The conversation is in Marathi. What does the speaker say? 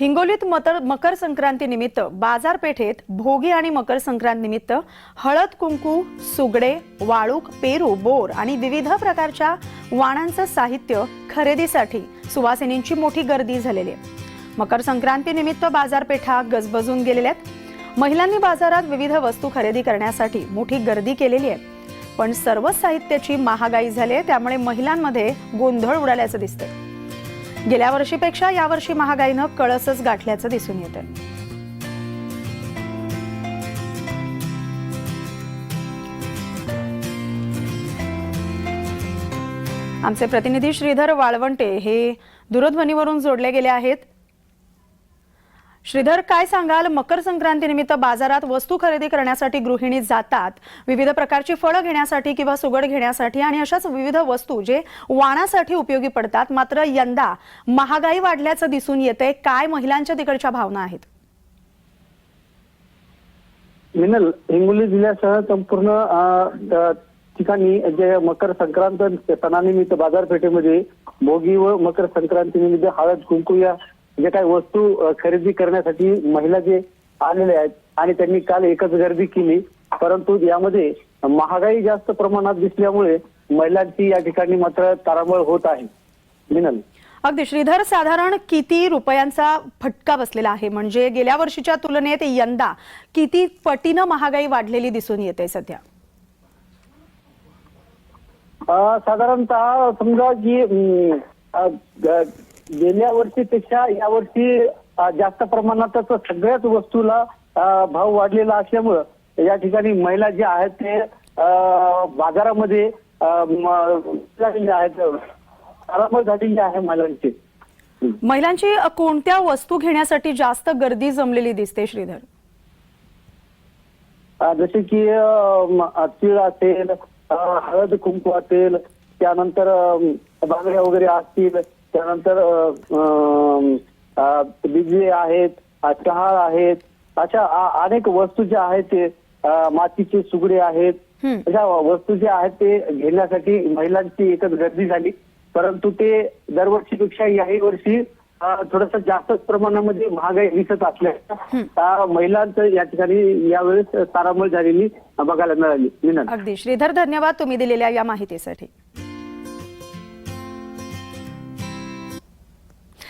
हिंगोलीत मकर मकर संक्रांतीनिमित्त बाजारपेठेत भोगी आणि मकर संक्रांत निमित्त हळद कुंकू सुगडे वाळूक पेरू बोर आणि विविध प्रकारच्या वाणांचं साहित्य खरेदीसाठी सुवासिनींची मोठी गर्दी झालेली आहे. मकर संक्रांतीनिमित्त बाजारपेठा गजबजून गेलेल्या आहेत. महिलांनी बाजारात विविध वस्तू खरेदी करण्यासाठी मोठी गर्दी केलेली आहे. पण सर्वच साहित्याची महागाई झाली आहे त्यामुळे महिलांमध्ये गोंधळ उडाल्याचं दिसतंय. गेल्या वर्षीपेक्षा यावर्षी महागाईनं कळसच गाठल्याचं दिसून येत आमचे प्रतिनिधी श्रीधर वाळवंटे हे दूरध्वनीवरून जोडले गेले आहेत. श्रीधर काय सांगाल? मकर संक्रांती निमित्त बाजारात वस्तू खरेदी करण्यासाठी गृहिणी जातात. विविध प्रकारची फळं घेण्यासाठी किंवा सुगड घेण्यासाठी आणि अशाच विविध वस्तू जे वाणासाठी उपयोगी पडतात मात्र यंदा महागाई वाढल्याचं दिसून येते काय महिलांच्या तिकडच्या भावना आहेत? मिनल हिंगोली जिल्ह्यासह संपूर्ण ठिकाणी जे मकर संक्रांत सणानिमित्त बाजारपेठेमध्ये भोगी व मकर संक्रांतीनिमित्त हळद कुंकू या जे काही वस्तू खरेदी करण्यासाठी महिला जे आलेले आहेत आणि त्यांनी काल एकच गर्दी केली परंतु यामध्ये महागाई जास्त प्रमाणात दिसल्यामुळे महिलांची या ठिकाणी मात्र तारांबळ होत आहे. मिनल. अगदी श्रीधर साधारण किती रुपयांचा फटका बसलेला आहे? म्हणजे गेल्या वर्षीच्या तुलनेत यंदा किती पटीनं महागाई वाढलेली दिसून येते सध्या? साधारणतः समजा की गेल्या वर्षीपेक्षा यावर्षी जास्त प्रमाणातच सगळ्याच वस्तूला भाव वाढलेला असल्यामुळं या ठिकाणी महिला जे आहेत ते बाजारामध्ये आहेत आराम झालेली आहे महिलांची. महिलांची कोणत्या वस्तू घेण्यासाठी जास्त गर्दी जमलेली दिसते श्रीधर? जसे की तीळ असेल हळद कुंकू असेल त्यानंतर बांगड्या वगैरे असतील त्यानंतर बिजले आहेत अ, चहाळ आहेत अशा अनेक वस्तू ज्या आहेत ते मातीचे सुगडे आहेत. अशा वस्तू ज्या आहेत ते घेण्यासाठी महिलांची एकच गर्दी झाली. परंतु ते दरवर्षीपेक्षा याही वर्षी थोडस जास्तच प्रमाणामध्ये महागाई दिसत असल्या महिलांचं या ठिकाणी यावेळेस तारांबळ झालेली बघायला मिळाली. अगदी. श्रीधर धन्यवाद तुम्ही दिलेल्या या माहितीसाठी.